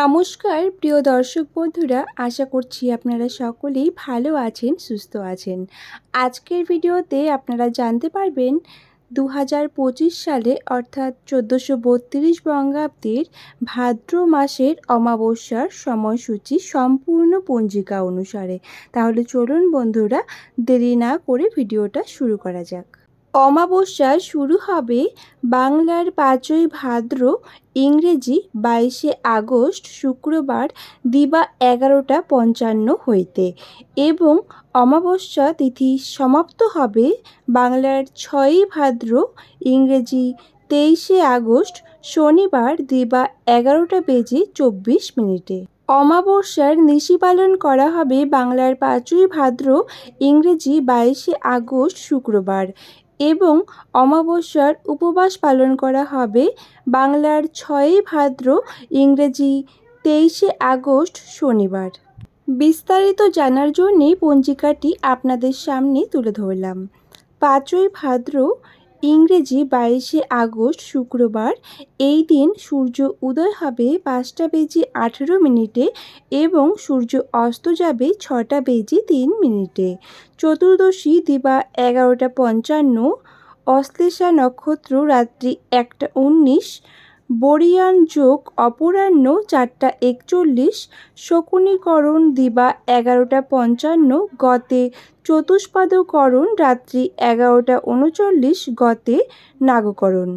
নমস্কার, প্রিয় দর্শক বন্ধুরা, আশা করছি আপনারা সকলেই ভালো আছেন, সুস্থ আছেন। আজকের ভিডিওতে আপনারা জানতে পারবেন দু হাজার পঁচিশ সালে অর্থাৎ চোদ্দোশো বত্রিশ বঙ্গাব্দের ভাদ্র মাসের অমাবস্যার সময়সূচি সম্পূর্ণ পঞ্জিকা অনুসারে। তাহলে চলুন বন্ধুরা, দেরি না করে ভিডিওটা শুরু করা যাক। অমাবস্যা শুরু হবে বাংলার পাঁচই ভাদ্র, ইংরেজি বাইশে আগস্ট শুক্রবার দিবা এগারোটা পঞ্চান্ন হইতে এবং অমাবস্যা তিথি সমাপ্ত হবে বাংলার ছয়ই ভাদ্র, ইংরেজি তেইশে আগস্ট শনিবার দিবা এগারোটা বেজে চব্বিশ মিনিটে। অমাবস্যার নিশি পালন করা হবে বাংলার পাঁচই ভাদ্র, ইংরেজি বাইশে আগস্ট শুক্রবার এবং অমাবস্যার উপবাস পালন করা হবে। বাংলার ছয়ই ভাদ্র, ইংরেজি তেইশে আগস্ট শনিবার। বিস্তারিত জানার জন্যে পঞ্জিকাটি আপনাদের সামনে তুলে ধরলাম। পাঁচই ভাদ্র ইংরেজি বাইশে আগস্ট শুক্রবার, এই দিন সূর্য উদয় হবে পাঁচটা বেজে আঠেরো মিনিটে এবং সূর্য অস্ত যাবে ছটা বেজে তিন মিনিটে। চতুর্দশী দিবা এগারোটা পঞ্চান্ন, অশ্লেষা নক্ষত্র রাত্রি একটা উনিশ বরিয়ান যোগ অপরাহ্ন চারটা একচল্লিশ, শকুনিকরণ দিবা এগারোটা পঞ্চান্ন, গতে চতুষ্পাদকরণ রাত্রি এগারোটা উনচল্লিশ, গতে নাগকরণ।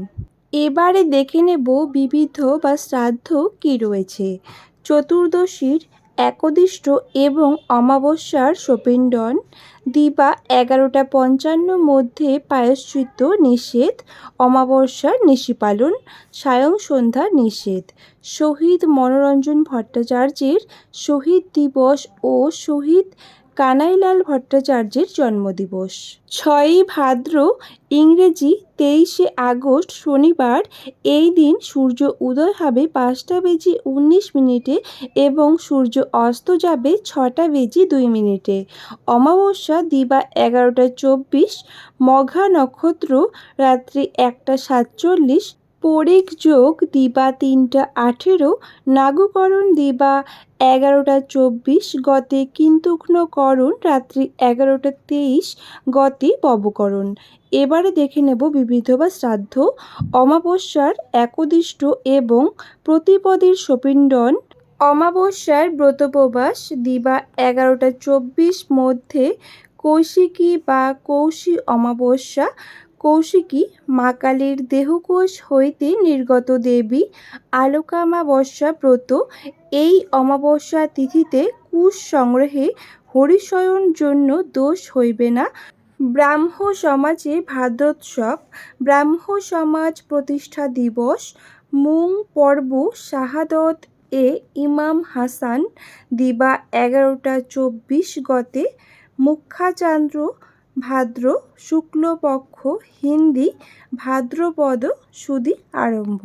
এবারে দেখে নেব বিবিধ বা শ্রাদ্ধ কী রয়েছে। চতুর্দশীর একদিষ্ট এবং অমাবস্যার সোপিণ্ডন দিবা এগারোটা পঞ্চান্ন মধ্যে পায়শ্চিত্ত নিষেধ, অমাবস্যার নিশিপালন সায়ং সন্ধ্যা নিষেধ। শহীদ মনোরঞ্জন ভট্টাচার্যের শহীদ দিবস ও শহীদ কানাইলাল ভট্টাচার্যের জন্মদিবস। ছয়ই ভাদ্র, ইংরেজি তেইশে আগস্ট শনিবার, এই দিন সূর্য উদয় হবে পাঁচটা বেজে উনিশ মিনিটে এবং সূর্য অস্ত যাবে ছটা বেজে দুই মিনিটে। অমাবস্যা, দিবা এগারোটা চব্বিশ, মঘা নক্ষত্র, রাত্রি একটা সাতচল্লিশ পরিক যোগ দিবা তিনটা আঠেরো, নাগকরণ দিবা এগারোটা চব্বিশ, গতে কিন্তুঘ্নকরণ রাত্রি এগারোটা তেইশ, গতে পবকরণ। এবারে দেখে নেব বিবিধ বা শ্রাদ্ধ, অমাবস্যার একদিষ্ট এবং প্রতিপদের সপিণ্ডন। অমাবস্যার ব্রতপ্রবাস দিবা এগারোটা চব্বিশ মধ্যে কৌশিকী বা কৌশী অমাবস্যা কৌশিকী মা কালীর দেহকোষ হইতে নির্গত দেবী আলোকামাবস্যা ব্রত। এই অমাবস্যা তিথিতে কুশ সংগ্রহে হরিশয়ন জন্য দোষ হইবে না। ব্রাহ্ম সমাজে ভাদ্রোৎসব, ব্রাহ্ম সমাজ প্রতিষ্ঠা দিবস, মুং পর্ব শাহাদত এ ইমাম হাসান দিবা এগারোটা চব্বিশ গতে। মুখ্যাচান্দ্র ভাদ্র শুক্লপক্ষ হিন্দি ভাদ্রপদ সুদি আরম্ভ।